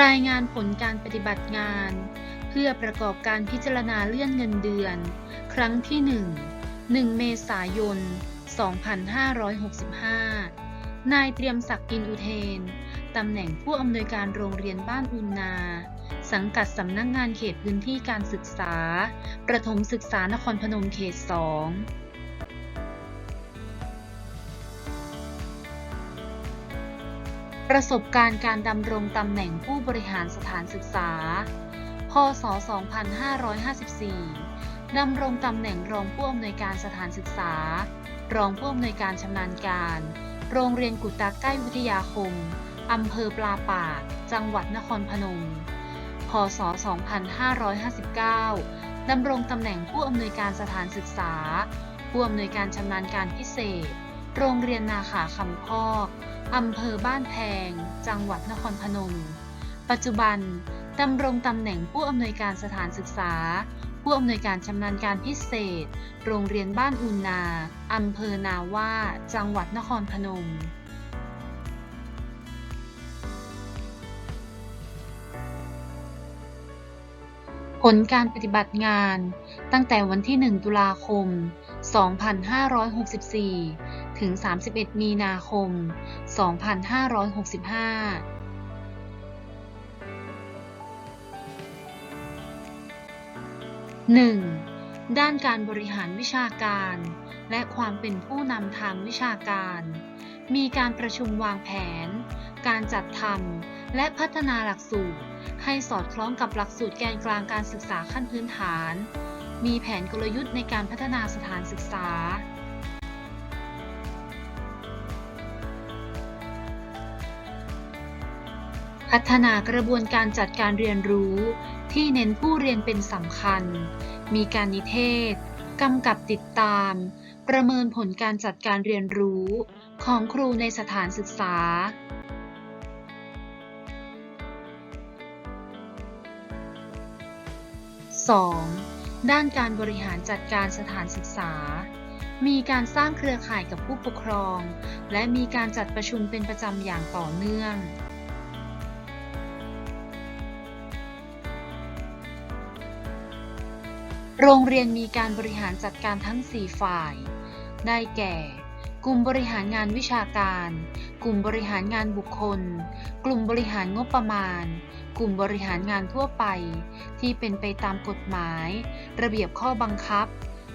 รายงานผลการปฏิบัติงาน เพื่อประกอบการพิจารณาเลื่อนเงินเดือน ครั้งที่ 1 1 เมษายน 2565 นายเตรียมศักดิ์อินอุเทน ตำแหน่งผู้อำนวยการโรงเรียนบ้านอุนนา สังกัดสำนักงงานเขตพื้นที่การศึกษา ประถมศึกษานครพนมเขต 2 ประสบการณ์การดำรงตำแหน่งผู้บริหารสถานศึกษา พศ 2554 ดำรงตำแหน่งรองผู้อำนวยการสถานศึกษา รองผู้อำนวยการชำนาญการ โรงเรียนกุตาใกล้วิทยาคม อำเภอปลาปาก จังหวัดนครพนม พศ 2559 ดำรงตำแหน่งผู้อำนวยการสถานศึกษา ผู้อำนวยการชำนาญการพิเศษ โรงเรียนนาขาคำพอกอำเภอบ้านแพง จังหวัดนครพนม ปัจจุบันดำรงตำแหน่งผู้อำนวยการสถานศึกษา ผู้อำนวยการชำนาญการพิเศษ โรงเรียนบ้านอุนนาอำเภอนาว่า จังหวัดนครพนมผลการปฏิบัติงานตั้งแต่วันที่ 1 ตุลาคม 2564 ถึง 31 มีนาคม 2565 1. ด้านการบริหารวิชาการ และความเป็นผู้นำทางวิชาการ มีการประชุมวางแผน การจัดทำและพัฒนาหลักสูตร ให้สอดคล้องกับหลักสูตรแกนกลางการศึกษาขั้นพื้นฐาน มีแผนกลยุทธ์ในการพัฒนาสถานศึกษา พัฒนากระบวนการจัดการเรียนรู้ที่เน้นผู้เรียนเป็นสำคัญ มีการนิเทศ กำกับติดตาม ประเมินผลการจัดการเรียนรู้ของครูในสถานศึกษา 2. ด้านการบริหารจัดการสถานศึกษา มีการสร้างเครือข่ายกับผู้ปกครอง และมีการจัดประชุมเป็นประจำอย่างต่อเนื่อง โรงเรียนมีการบริหารจัดการทั้ง 4 ฝ่าย ได้แก่ กลุ่มบริหารงานวิชาการ กลุ่มบริหารงานบุคคล กลุ่มบริหารงบประมาณ กลุ่มบริหารงานทั่วไป ที่เป็นไปตามกฎหมาย ระเบียบข้อบังคับ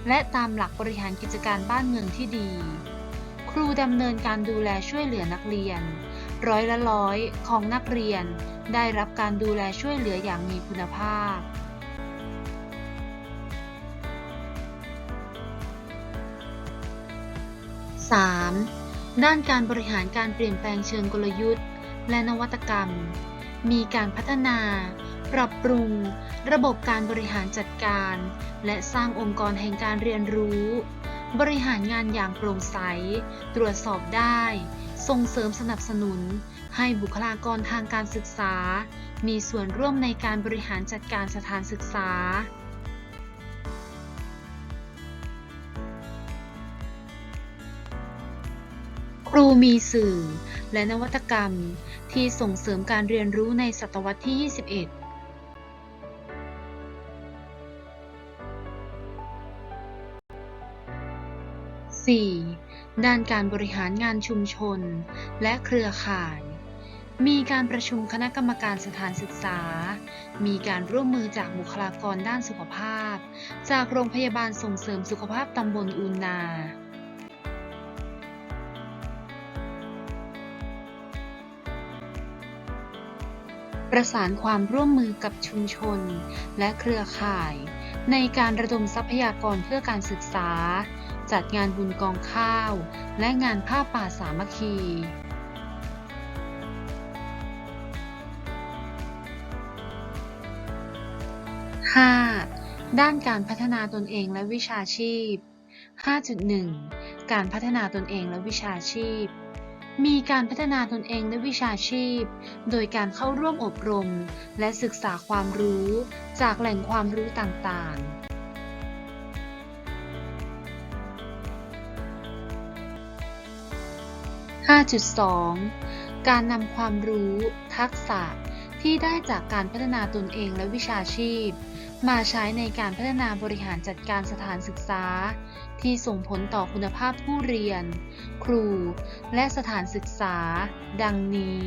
และตามหลักบริหารกิจการบ้านเมืองที่ดี ครูดำเนินการดูแลช่วยเหลือนักเรียน ร้อยละร้อยของนักเรียน ได้รับการดูแลช่วยเหลืออย่างมีคุณภาพ 3. ด้านการบริหารการเปลี่ยนแปลงเชิงกลยุทธ์ และนวัตกรรม มีการพัฒนา ปรับปรุง ระบบการบริหารจัดการ และสร้างองค์กรแห่งการเรียนรู้ บริหารงานอย่างโปร่งใส ตรวจสอบได้ ส่งเสริมสนับสนุน ให้บุคลากรทางการศึกษา มีส่วนร่วมในการบริหารจัดการสถานศึกษา รูมีสื่อ และนวัตกรรมที่ส่งเสริมการเรียนรู้ในศตวรรษที่ 21 4. ด้านการบริหารงานชุมชน และเครือข่าย มีการประชุมคณะกรรมการสถานศึกษา มีการร่วมมือจากบุคลากรด้านสุขภาพ จากโรงพยาบาลส่งเสริมสุขภาพตำบลอูนา ประสานความร่วมมือกับชุมชน และเครือข่าย ในการระดมทรัพยากรเพื่อการศึกษา จัดงานบุญกองข้าว และงานผ้าป่าสามัคคี 5. ด้านการพัฒนาตนเองและวิชาชีพ 5.1 การพัฒนาตนเองและวิชาชีพ มีการพัฒนาตนเองด้วยวิชาชีพ โดยการเข้าร่วมอบรม และศึกษาความรู้ จากแหล่งความรู้ต่างๆ5.2 การนำความรู้ ทักษะ ที่ได้จากการพัฒนาตนเองและวิชาชีพ มาใช้ในการพัฒนาบริหารจัดการสถานศึกษา ที่ส่งผลต่อคุณภาพผู้เรียน ครู และสถานศึกษา ดังนี้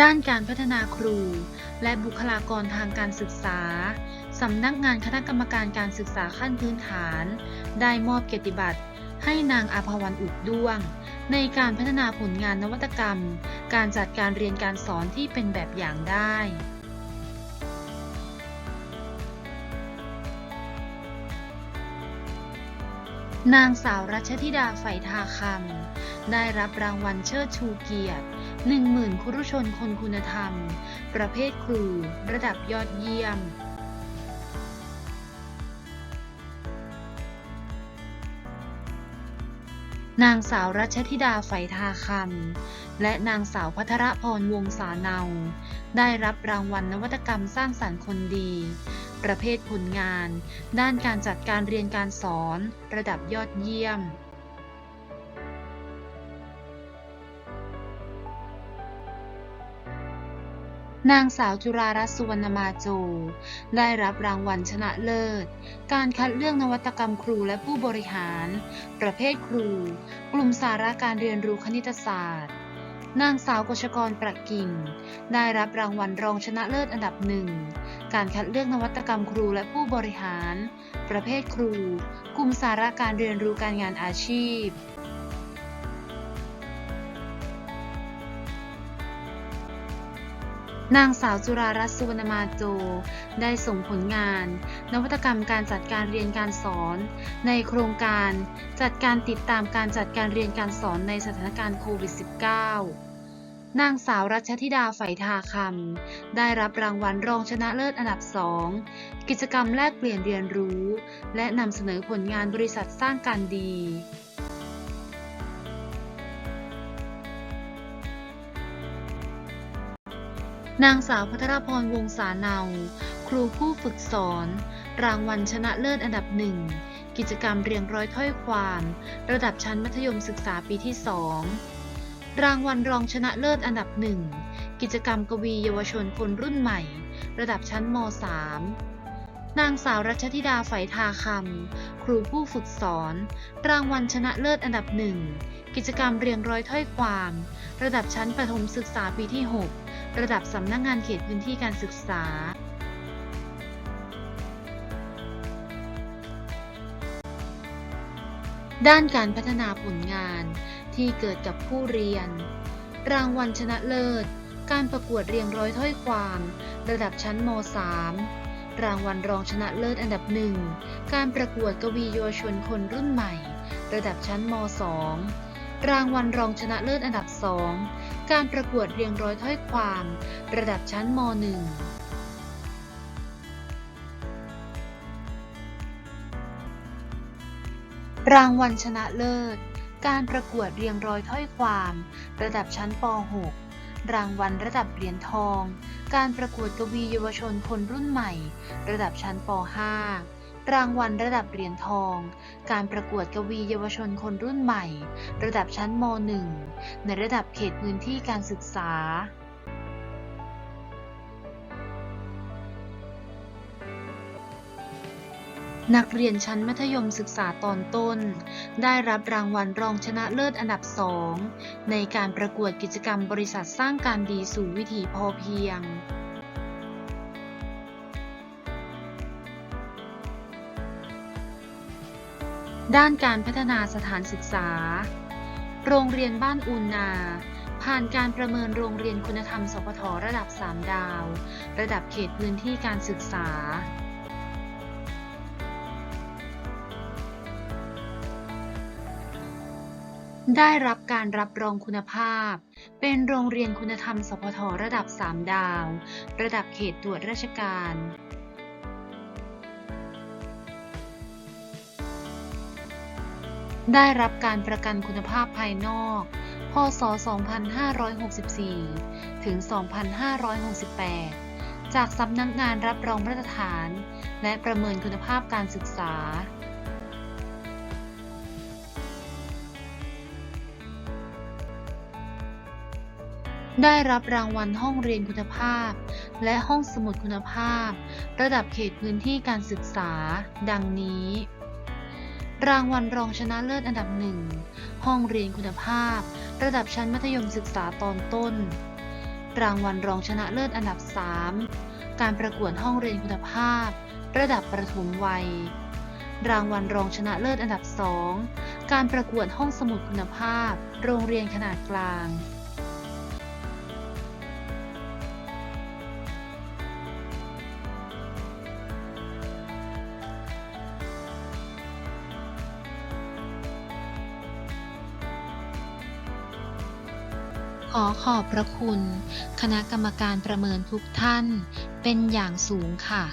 ด้านการพัฒนาครู และบุคลากรทางการศึกษา สำนักงานคณะกรรมการการศึกษาขั้นพื้นฐาน ได้มอบเกียรติบัตร ให้นางอาภวันอุดด้วง ในการพัฒนาผลงานนวัตกรรม การจัดการเรียนการสอนที่เป็นแบบอย่างได้นางสาวรัชธิดาไฝทาคำได้รับรางวัลเชิดชูเกียรติ 10,000 คุรุชนคนคุณธรรม ประเภทครู ระดับยอดเยี่ยม นางสาวรัชธิดาไฝทาคำและนางสาวพัทรพรวงศาเนา ได้รับรางวัลนวัตกรรมสร้างสรรค์คนดี ประเภทผลงาน ด้านการจัดการเรียนการสอน ระดับยอดเยี่ยม นางสาวจุรารัตน์สุวรรณมาโจ ได้รับรางวัลชนะเลิศ การคัดเลือกนวัตกรรมครูและผู้บริหาร ประเภทครู กลุ่มสาระการเรียนรู้คณิตศาสตร์ นางสาวกชกรประกิ่ง ได้รับรางวัลรองชนะเลิศอันดับหนึ่ง การคัดเลือกนวัตกรรมครูและผู้บริหาร ประเภทครู กลุ่มสาระการเรียนรู้การงานอาชีพ นางสาวจุรารัตน์สุวรรณมาโจ ได้ส่งผลงาน นวัตกรรมการจัดการเรียนการสอน ในโครงการจัดการติดตามการจัดการเรียนการสอนในสถานการณ์โควิด -19 นางสาวรัชธิดาไฝทาคำได้รับรางวัลรองชนะเลิศอันดับสองกิจกรรมแลกเปลี่ยนเรียนรู้ และนำเสนอผลงานบริษัทสร้างการดี นางสาวพัทรพรวงศาเนา ครูผู้ฝึกสอน รางวัลชนะเลิศอันดับหนึ่ง กิจกรรมเรียงร้อยถ้อยความ ระดับชั้นมัธยมศึกษาปีที่สองรางวัลรองชนะเลิศอันดับหนึ่ง กิจกรรมกวีเยาวชนคนรุ่นใหม่ ระดับชั้นม .3 นางสาวรัชธิดาไฝทาคำ ครูผู้ฝึกสอน รางวัลชนะเลิศอันดับหนึ่ง กิจกรรมเรียงร้อยถ้อยความ ระดับชั้นประถมศึกษาปีที่ 6 ระดับสำนักงงานเขตพื้นที่การศึกษาด้านการพัฒนาผลงานที่เกิดกับผู้เรียน รางวัลชนะเลิศ การประกวดเรียงร้อยถ้อยความ ระดับชั้นม .3 รางวัลรองชนะเลิศอันดับหนึ่ง การประกวดกวีเยาวชนคนรุ่นใหม่ ระดับชั้นม .2 รางวัลรองชนะเลิศอันดับสอง การประกวดเรียงร้อยถ้อยความ ระดับชั้นม .1 รางวัลชนะเลิศ การประกวดเรียงร้อยถ้อยความ ระดับชั้นป .6 รางวัลระดับเหรียญทอง การประกวดกวีเยาวชนคนรุ่นใหม่ ระดับชั้นป .5 รางวัลระดับเหรียญทอง การประกวดกวีเยาวชนคนรุ่นใหม่ ระดับชั้นม .1 ในระดับเขตพื้นที่การศึกษา นักเรียนชั้นมัธยมศึกษาตอนต้น ได้รับรางวัลรองชนะเลิศอันดับสองในการประกวดกิจกรรมบริษัทสร้างการดีสู่วิถีพอเพียงด้านการพัฒนาสถานศึกษา โรงเรียนบ้านอูนาผ่านการประเมินโรงเรียนคุณธรรมสพทระดับ 3 ดาว ระดับเขตพื้นที่การศึกษา ได้รับการรับรองคุณภาพ เป็นโรงเรียนคุณธรรมสพทระดับ 3 ดาว ระดับเขตตรวจราชการ ได้รับการประกันคุณภาพภายนอก พศ 2564 ถึง 2568 จากสำนักงานรับรองมาตรฐาน และประเมินคุณภาพการศึกษา ได้รับรางวัลห้องเรียนคุณภาพ และห้องสมุดคุณภาพ ระดับเขตพื้นที่การศึกษา ดังนี้ รางวัลรองชนะเลิศอันดับหนึ่งห้องเรียนคุณภาพ ระดับชั้นมัธยมศึกษาตอนต้น รางวัลรองชนะเลิศอันดับ 3 การประกวดห้องเรียนคุณภาพ ระดับประถมวัย รางวัลรองชนะเลิศอันดับ 2 การประกวดห้องสมุดคุณภาพ โรงเรียนขนาดกลาง ขอขอบพระคุณ คณะกรรมการประเมินทุกท่านเป็นอย่างสูงค่ะ